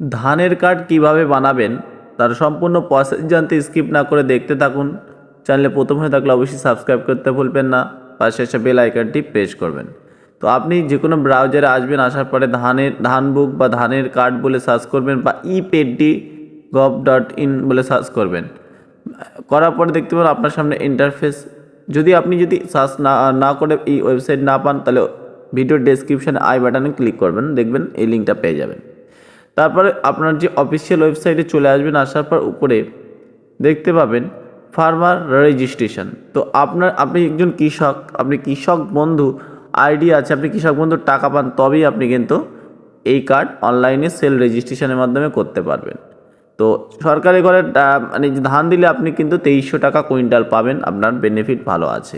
ধানের কার্ড কীভাবে বানাবেন, তার সম্পূর্ণ প্রসেস জানতে স্কিপ না করে দেখতে থাকুন। চ্যানেলে প্রথম হয়ে থাকলে অবশ্যই সাবস্ক্রাইব করতে ভুলবেন না, পাশে এসে বেল আইকনটি প্রেস করবেন। তো আপনি যে কোনো ব্রাউজারে আসবেন, আসার পরে ধানের, ধান বুক বা ধানের কার্ড বলে সার্চ করবেন বা ই পেডি গভ ডট ইন বলে সার্চ করবেন। করার পরে দেখতে পাবেন আপনার সামনে ইন্টারফেস যদি আপনি যদি সার্চ না না করে এই ওয়েবসাইট না পান, তাহলে ভিডিও ডেসক্রিপশানে আই বাটনে ক্লিক করবেন, দেখবেন এই লিঙ্কটা পেয়ে যাবেন। তারপরে আপনার যে অফিসিয়াল ওয়েবসাইটে চলে আসবেন, আসার পর উপরে দেখতে পাবেন ফার্মার রেজিস্ট্রেশন তো আপনার, আপনি একজন কৃষক, আপনি কৃষক বন্ধু আইডি আছে, আপনি কৃষক বন্ধুর টাকা পান, তবেই আপনি কিন্তু এই কার্ড অনলাইনে সেল রেজিস্ট্রেশনের মাধ্যমে করতে পারবেন। তো সরকারি ঘরে মানে ধান দিলে আপনি কিন্তু তেইশশো টাকা কুইন্টাল পাবেন, আপনার বেনিফিট ভালো আছে।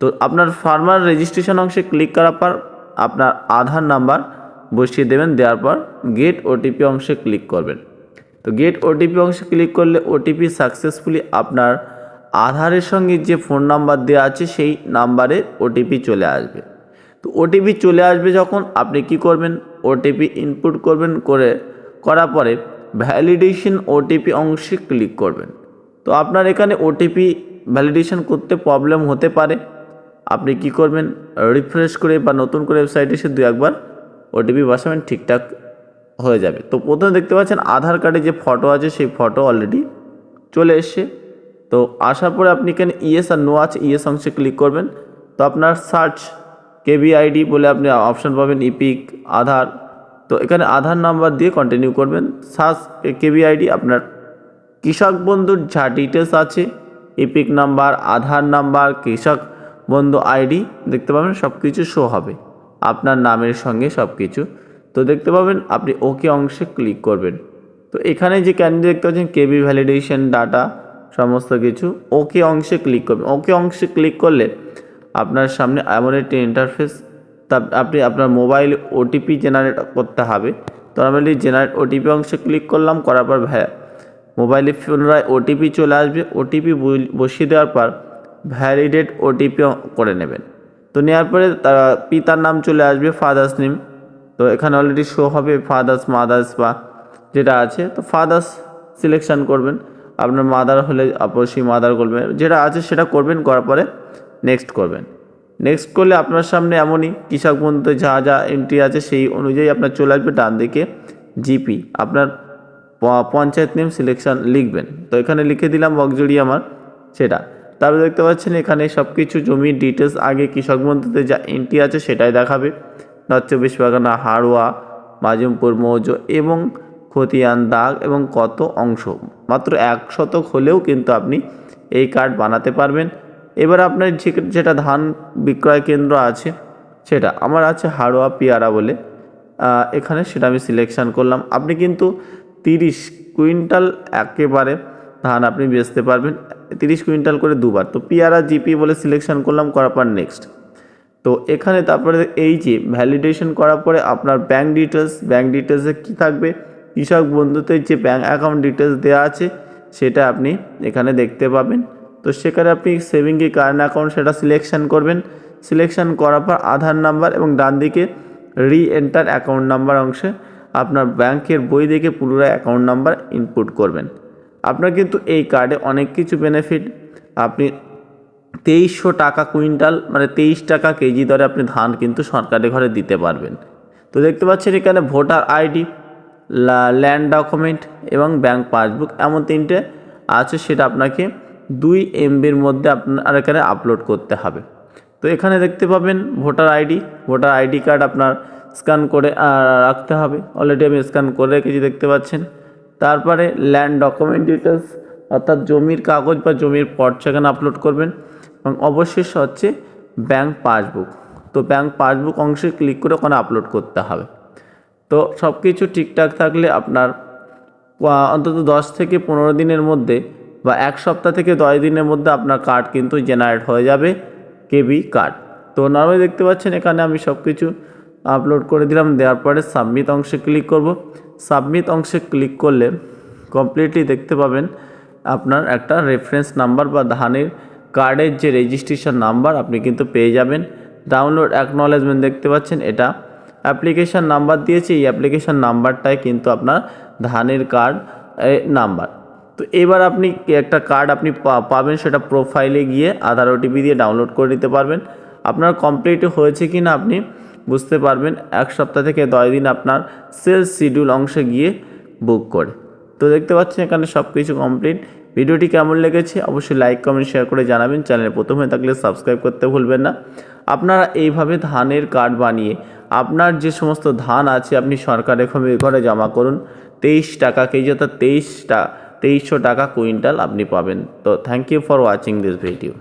তো আপনার ফার্মার রেজিস্ট্রেশন অংশে ক্লিক করার পর আপনার আধার নাম্বার বসিয়ে দেবেন, দেওয়ার পর গেট ওটিপি অংশে ক্লিক করবেন। তো গেট ওটিপি অংশে ক্লিক করলে ওটিপি সাকসেসফুলি আপনার আধারের সঙ্গে যে ফোন নাম্বার দেওয়া আছে, সেই নাম্বারে ওটিপি চলে আসবে। তো ওটিপি চলে আসবে যখন আপনি কি করবেন? ওটিপি ইনপুট করবেন, করে, করার পরে ভ্যালিডেশন ওটিপি অংশে ক্লিক করবেন। তো আপনার এখানে ওটিপি ভ্যালিডেশন করতে প্রবলেম হতে পারে। আপনি কি করবেন? রিফ্রেশ করে বা নতুন করে ওয়েবসাইটে এসে দু একবার ওটিপি বসাবেন ঠিকঠাক হয়ে যাবে। তো প্রথমে দেখতে পাচ্ছেন আধার কার্ডে যে ফটো আছে, সেই ফটো অলরেডি চলে এসছে। তো আসার পরে আপনি এখানে ইএস আর নো আছে ইএস অংশে ক্লিক করবেন। তো আপনার সার্চ কেবি আইডি বলে আপনি অপশান পাবেন ইপিক আধার। তো এখানে আধার নাম্বার দিয়ে কন্টিনিউ করবেন। সার্চ কেবি আইডি আপনার কৃষক বন্ধুর যা ডিটেলস আছে epic number Aadhaar number Krishak Bandhu ID দেখতে পাবেন সব কিছু শো হবে। আপনার নামের সঙ্গে সব কিছু তো দেখতে পাবেন আপনি ওকে অংশে ক্লিক করবেন। তো এখানে যে ক্যান্ডিডেট দেখতে পাচ্ছেন কেবি ভ্যালিডেশন ডাটা সমস্ত কিছু ওকে অংশে ক্লিক করবেন। ওকে অংশে ক্লিক করলে আপনার সামনে এমন একটি ইন্টারফেস তা আপনি আপনার মোবাইল ওটিপি জেনারেট করতে হবে। তো নর্মালি জেনারেট ওটিপি অংশে ক্লিক করলাম, করার পর ভ্যা মোবাইলে পুনরায় ওটিপি চলে আসবে। ওটিপি বসিয়ে দেওয়ার পর ভ্যালিডেট ওটিপি করে নেবেন। তো নেওয়ার পরে তার পিতার নাম চলে আসবে ফাদার্স নেম। তো এখানে অলরেডি শো হবে ফাদার্স, মাদার্স বা যেটা আছে। তো ফাদার্স সিলেকশন করবেন। আপনার মাদার হলে অবশ্যই মাদার করবেন। যেটা আছে সেটা করবেন, করার পরে নেক্সট করবেন। নেক্সট করলে আপনার সামনে এমনই কৃষক বন্ধুতে যা যা এন্ট্রি আছে সেই অনুযায়ী আপনার চলে আসবে ডান দিকে জিপি আপনার পঞ্চায়েত নেম সিলেকশন লিখবেন। তো এখানে লিখে দিলাম বকজড়ি আমার, সেটা। তারপরে দেখতে পাচ্ছেন এখানে সব কিছু জমির ডিটেলস আগে কৃষক বন্ধুতে যা এন্ট্রি আছে সেটাই দেখাবে। নর্থ চব্বিশ পরগনা, হাড়োয়া মাজুমপুর মৌজো এবং খতিয়ান, দাগ এবং কত অংশ। মাত্র এক শতক হলেও কিন্তু আপনি এই কার্ড বানাতে পারবেন। এবার আপনার যেটা ধান বিক্রয় কেন্দ্র আছে সেটা, আমার আছে হাড়োয়া পিয়ারা বলে। এখানে সেটা আমি সিলেকশন করলাম। আপনি কিন্তু তিরিশ কুইন্টাল একেবারে ধান আপনি বেচতে পারবেন। তিরিশ কুইন্টাল করে দুবার। তো পিয়ারা, জিপি বলে সিলেকশন করলাম, করার পর নেক্সট তো এখানে তারপরে এই যে ভ্যালিডেশন করার পরে আপনার ব্যাঙ্ক ডিটেলস ব্যাঙ্ক ডিটেলসে কী থাকবে? কৃষক বন্ধুতে যে ব্যাঙ্ক অ্যাকাউন্ট ডিটেলস দেওয়া আছে, সেটা আপনি এখানে দেখতে পাবেন। তো সেখানে আপনি সেভিং কারেন্ট অ্যাকাউন্ট সেটা সিলেকশন করবেন। সিলেকশন করার পর আধার নাম্বার এবং ডান দিকে রি এন্টার অ্যাকাউন্ট নাম্বার অংশে আপনার ব্যাংকের বই দেখে পুনরায় অ্যাকাউন্ট নাম্বার ইনপুট করবেন। আপনার কিন্তু এই কার্ডে অনেক কিছু বেনিফিট আপনি তেইশশো টাকা কুইন্টাল মানে তেইশ টাকা কেজি দরে আপনি ধান কিন্তু সরকারি ঘরে দিতে পারবেন। তো দেখতে পাচ্ছেন এখানে ভোটার আইডি ল্যান্ড ডকুমেন্ট এবং ব্যাংক পাসবুক এমন তিনটে আছে সেটা আপনাকে দুই এমবির মধ্যে আপনার এখানে আপলোড করতে হবে। তো এখানে দেখতে পাবেন voter ID voter ID card আপনার স্ক্যান করে রাখতে হবে। অলরেডি আমি স্ক্যান করে রেখেছি, দেখতে পাচ্ছেন। তারপরে ল্যান্ড ডকুমেন্ট ডিটেলস অর্থাৎ জমির কাগজ বা জমির পট সেখানে আপলোড করবেন। এবং অবশেষ হচ্ছে ব্যাংক পাসবুক তো ব্যাংক পাসবুক অংশে ক্লিক করে ওখানে আপলোড করতে হবে। তো সব কিছু ঠিকঠাক থাকলে আপনার অন্তত দশ থেকে পনেরো দিনের মধ্যে বা এক সপ্তাহ থেকে দশ দিনের মধ্যে আপনার কার্ড কিন্তু জেনারেট হয়ে যাবে কেবি কার্ড তো নর্মালি দেখতে পাচ্ছেন এখানে আমি সব কিছু আপলোড করে দিলাম। দেওয়ার পরে সাবমিট অংশে ক্লিক করব। সাবমিট অংশে ক্লিক করলে কমপ্লিটলি দেখতে পাবেন আপনার একটা রেফারেন্স নাম্বার বা ধানের কার্ডের যে রেজিস্ট্রেশন নাম্বার আপনি কিন্তু পেয়ে যাবেন। ডাউনলোড অ্যাকনলেজমেন্ট দেখতে পাচ্ছেন, এটা অ্যাপ্লিকেশান নাম্বার দিয়েছে, এই অ্যাপ্লিকেশান নাম্বারটাই কিন্তু আপনার ধানের কার্ড নাম্বার তো এবার আপনি একটা কার্ড আপনি পাবেন, সেটা প্রোফাইলে গিয়ে আধার ওটিপি দিয়ে ডাউনলোড করে নিতে পারবেন। আপনার কমপ্লিট হয়েছে কি না আপনি বুঝতে পারবেন, এক সপ্তাহ থেকে দশ দিন আপনার সেলস শিডিউল অংশে গিয়ে বুক করে। তো দেখতে পাচ্ছেন এখানে সব কিছু কমপ্লিট ভিডিওটি কেমন লেগেছে অবশ্যই লাইক কমেন্ট শেয়ার করে জানাবেন। চ্যানেলে প্রথম হয়ে থাকলে সাবস্ক্রাইব করতে ভুলবেন না। আপনারা এইভাবে ধানের কার্ড বানিয়ে আপনার যে সমস্ত ধান আছে আপনি সরকারের ঘরে জমা করুন। তেইশ টাকা কেজি অর্থাৎ তেইশটা, তেইশশো টাকা কুইন্টাল আপনি পাবেন। তো thank you for watching this video